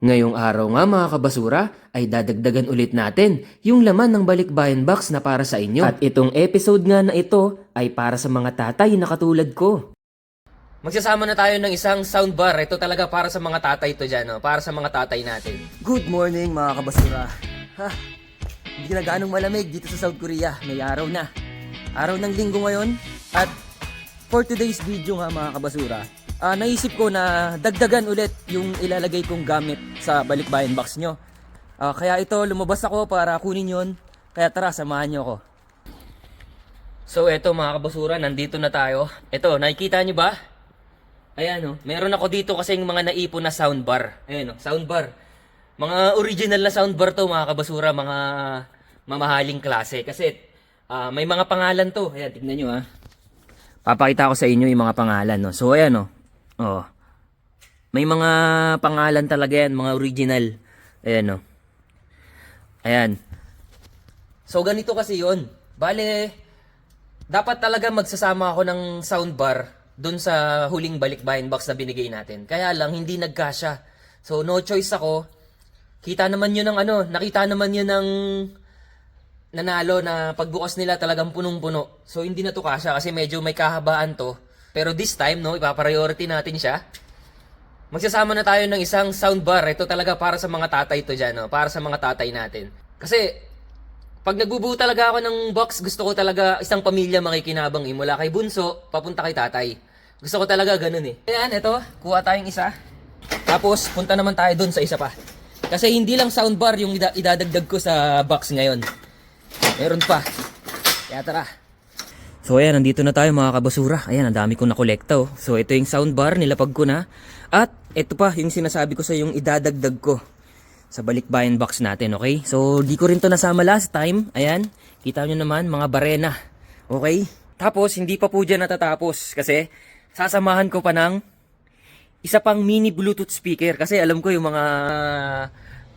Ngayong araw nga mga kabasura ay dadagdagan ulit natin yung laman ng balikbayan box na para sa inyo. At itong episode nga na ito ay para sa mga tatay na katulad ko. Magsasama na tayo ng isang soundbar. Ito talaga para sa mga tatay to dyan, no? para sa mga tatay natin. Good morning mga kabasura. Ha, hindi na gaanong malamig dito sa South Korea. May araw na. Araw ng linggo ngayon. At for today's video nga mga kabasura, ah, naisip ko na dagdagan ulit yung ilalagay kong gamit sa balikbayan box nyo. Ah, kaya ito, lumabas ako para kunin yon. Kaya tara, samahan nyo ako. So eto mga kabasura, nandito na tayo. Ito, nakikita nyo ba? Ayan oh, meron ako dito kasing mga naipon na soundbar. Ayan oh, soundbar. Mga original na soundbar to mga kabasura, mga mamahaling klase. Kasi ah, may mga pangalan to. Ayan, tignan nyo ah. Papakita ko sa inyo yung mga pangalan. No? So ayan oh. Oh. May mga pangalan talaga yan, mga original. Ayan oh. Ayan. So ganito kasi yon. Bale, dapat talaga magsasama ako ng soundbar dun sa huling balikbayan box na binigay natin. Kaya lang, hindi nagkasya. So, no choice ako. Kita naman yun ng ano, nakita naman yun ng nanalo na pagbukas nila talagang punong-puno. So, hindi na to kasya kasi medyo may kahabaan to. Pero this time, no, ipapriority natin siya. Magsasama na tayo ng isang soundbar. Ito talaga para sa mga tatay to dyan, no? para sa mga tatay natin. Kasi, pag nagbubuo talaga ako ng box, gusto ko talaga isang pamilya makikinabang eh. Mula kay bunso, papunta kay tatay. Gusto ko talaga ganun eh. Ayan, ito, kuha tayong isa. Tapos, punta naman tayo dun sa isa pa. Kasi hindi lang soundbar yung ida- idadagdag ko sa box ngayon. Meron pa. Kaya tara. So ayan, nandito na tayo mga kabasura. Ayan, ang dami kong nakolekta oh. So ito yung soundbar, nilapag ko na. At ito pa, yung sinasabi ko sa yung idadagdag ko sa balikbayan box natin, okay? So di ko rin to nasama last time. Ayan, kita nyo naman, mga barena. Okay? Tapos, hindi pa po dyan natatapos. Kasi, sasamahan ko pa ng isa pang mini Bluetooth speaker. Kasi alam ko yung mga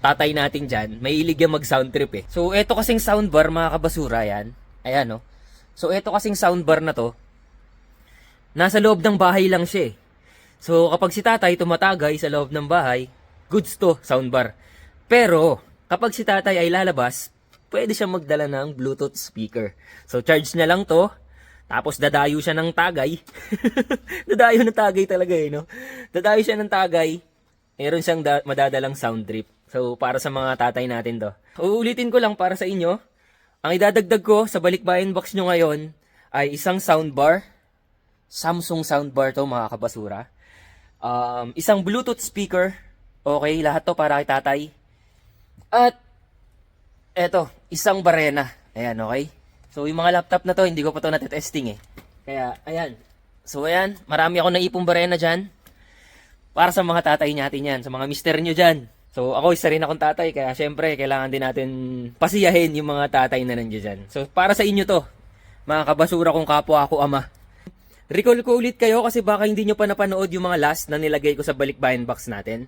tatay natin dyan, may ilig yan mag sound trip eh. So, eto kasing soundbar, mga kabasura yan. Ayan, no? So, eto kasing soundbar na to, nasa loob ng bahay lang siya eh. So, kapag si tatay tumatagay sa loob ng bahay, goods to, soundbar. Pero, kapag si tatay ay lalabas, pwede siya magdala ng Bluetooth speaker. So, charge na lang to, tapos dadayo siya ng tagay. dadayo ng tagay talaga eh, no? Dadayo siya ng tagay, meron siyang da- madadalang sound trip. So, para sa mga tatay natin to. Uulitin ko lang para sa inyo, ang idadagdag ko sa balikbayan box nyo ngayon ay isang soundbar. Samsung soundbar to mga kabasura. Um, isang Bluetooth speaker. Okay, lahat to para kay tatay. At, eto, isang barena. Ayan, okay? So, yung mga laptop na to, hindi ko pa to natetesting eh. Kaya, ayan. So, ayan, marami ako naipong barena dyan. Para sa mga tatay natin yan, sa mga mister nyo dyan. So, ako isa rin akong tatay, kaya syempre, kailangan din natin pasiyahin yung mga tatay na nandiyan dyan. So, para sa inyo to, mga kabasura kong kapwa ako ama. Recall ko ulit kayo kasi baka hindi nyo pa napanood yung mga last na nilagay ko sa balikbayan box natin.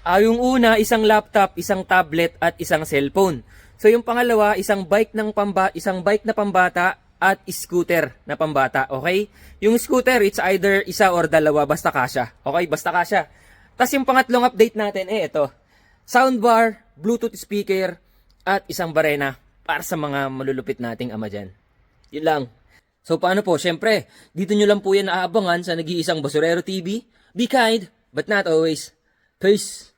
Ah, yung una, isang laptop, isang tablet, at isang cellphone. So, yung pangalawa, isang bike ng pamba, isang bike na pambata, at scooter na pambata, okay? Yung scooter, it's either isa or dalawa, basta kasya. Okay, basta kasya. Tapos yung pangatlong update natin, eh, ito. Soundbar, Bluetooth speaker, at isang barena para sa mga malulupit nating ama dyan. Yun lang. So paano po? Siyempre, dito nyo lang po yan aabangan sa nag-iisang Basurero TV. Be kind, but not always. Peace.